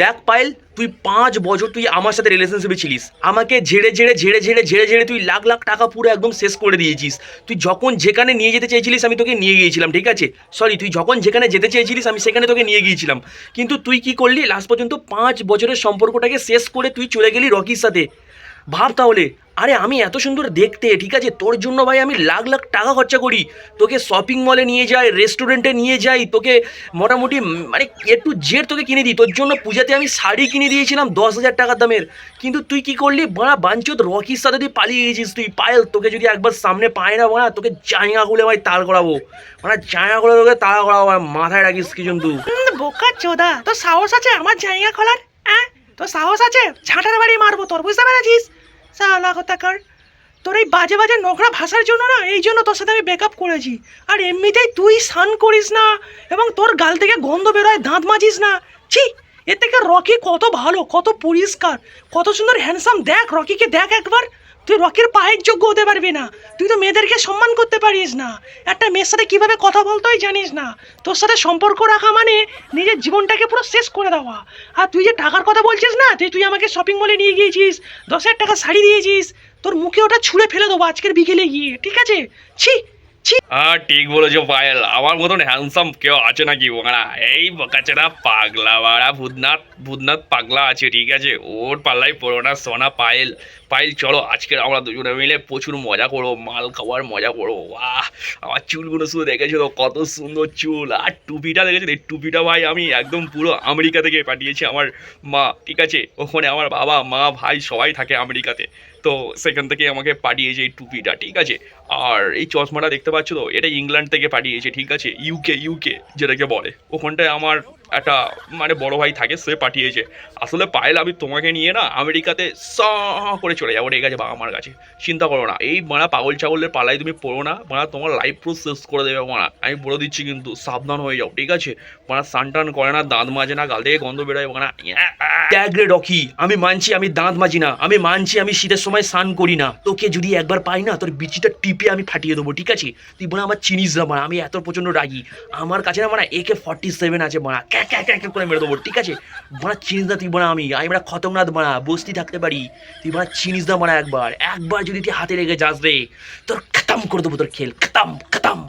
দেখ পাইল তুই পাঁচ বছর তুই আমার সাথে রিলেশনশিপে ছিলিস। আমাকে ঝেড়ে ঝেড়ে ঝেড়ে ঝেড়ে ঝেড়ে ঝেড়ে তুই লাখ লাখ টাকা পুরো একদম শেষ করে দিয়েছিস। তুই যখন যেখানে নিয়ে যেতে চেয়েছিলিস, আমি তোকে নিয়ে গিয়েছিলাম, ঠিক আছে? সরি তুই যখন যেখানে যেতে চেয়েছিলিস, আমি সেখানে তোকে নিয়ে গিয়েছিলাম। কিন্তু তুই কি করলি? লাস্ট পর্যন্ত পাঁচ বছরের সম্পর্কটাকে শেষ করে তুই চলে গেলি রকির সাথে। ভাব তাহলে। আরে আমি এত সুন্দর দেখতে, ঠিক আছে? তোর জন্য ভাই আমি লাখ লাখ টাকা খরচা করি। তোকে শপিং মলে নিয়ে যাই রেস্টুরেন্টে নিয়ে যাই, তোকে মোটামুটি মানে একটু জেড তোকে কিনে দিই। তোর জন্য পূজাতে আমি শাড়ি কিনে দিয়েছিলাম দশ হাজার টাকার দামের। কিন্তু তুই কি করলি? বাড়া, বাঞ্চত রকির সাথে তুই পালিয়ে গেছিস। তুই পায়েল, তোকে যদি একবার সামনে পায় না বাড়া, তোকে জায়গা খুলে ভাই তাল করাবো। মানে জায়গা খুলে তোকে তাল করাবো মাথায় রাখিস কি কিন্তু বোকা চোদা, তোর সাহস আছে আমার জায়গা খোলার? তোর সাহস আছে? ঝাঁটার বাড়ি মারবো তোর, বুঝতে পেরেছিস? সালা তোর এই বাজে বাজে নোংরা ভাষার জন্য না, এই জন্য তোর সাথে আমি ব্রেকআপ করেছি। আর এমনিতেই তুই স্নান করিস না, এবং তোর গাল থেকে গন্ধ বেরোয়, দাঁত মাজিস না। ছি, এর থেকে রকি কত ভালো, কত পরিষ্কার, কত সুন্দর হ্যান্ডসাম দেখ রকিকে দেখ একবার। তুই রকির পায়ের যোগ্য হতে পারবি না। তুই তো মেয়েদেরকে সম্মান করতে পারিস না। একটা মেয়ের সাথে কীভাবে কথা বলতে হয় জানিস না। তোর সাথে সম্পর্ক রাখা মানে নিজের জীবনটাকে পুরো শেষ করে দেওয়া। আর তুই যে টাকার কথা বলছিস না তুই তুই আমাকে শপিং মলে নিয়ে গিয়েছিস, দশ হাজার টাকা শাড়ি দিয়েছিস, তোর মুখে ওটা ছুঁড়ে ফেলে দেবো আজকের বিকেলে গিয়ে, ঠিক আছে? ছি ছি। হ্যাঁ ঠিক বলেছ, পায়েল। আমার মতন হ্যান্ডসাম কেউ আছে নাকি ওখানা? এই বকাচেরা পাগলা বাড়া ভূতনাথ ভূতনাথ পাগলা আছে, ঠিক আছে? ওর পাল্লাই পড়ো না, সোনা পায়েল। পায়েল চলো আজকে আমরা দুজনে মিলে প্রচুর মজা করব, মাল খাওয়ার মজা করব। বাহ, আমার চুলগুলো শুধু দেখেছ তো, কত সুন্দর চুল। আর টুপিটা দেখেছ এই টুপিটা ভাই আমি একদম পুরো আমেরিকা থেকে পাঠিয়েছি আমার মা, ঠিক আছে? ওখানে আমার বাবা, মা, ভাই সবাই থাকে আমেরিকাতে। তো সেখান থেকে আমাকে পাঠিয়েছে এই টুপিটা, ঠিক আছে? আর এই চশমাটা দেখতে পাচ্ছ তো, এটা ইংল্যান্ড থেকে পাঠিয়েছে, ঠিক আছে? ইউকে ইউকে যেটাকে বলে। ওখানটায় আমার একটা মানে বড় ভাই থাকে, সে পাঠিয়েছে। আসলে পায়েল, আমি তোমাকে নিয়ে না আমেরিকাতে স করে চলে যাব ঠিক আছে? বা আমার কাছে। চিন্তা করো না, এই মারা পাগল ছাগলের পালাই তুমি পড়ো না, মারা তোমার লাইফ পুরো শেষ করে দেবে মারা। আমি বলে দিচ্ছি কিন্তু, সাবধান হয়ে যাও, ঠিক আছে? মারা সান টান করে না, দাঁত মাজে না, গাল থেকে গন্ধ বেরোয়, মারা দেখ রে, রকি, আমি মানছি আমি দাঁত মাজি না, আমি মানছি আমি শীতের সময় স্নান করি না। তোকে যদি একবার পাই না, তোর বিচিটা টিপে আমি ফাটিয়ে দেবো, ঠিক আছে? তুই বোনা আমার চিনিস না, মারা, আমি এত প্রচণ্ড রাগি। আমার কাছে না মারা একে ফর্টি সেভেন আছে, মারা ক্যাক একা একা করে মেরে দেবো, ঠিক আছে? মারা চিনিস না তুই বোনা আমি। আমি মারা খতমনাথ মারা বস্তি থাকতে পারি। তুই মারা চিনিস না বানা একবার। একবার যদি তুই হাতে লেগে যাস রে, তোর খতম করে দেবো তোর খেল, খতম খতম।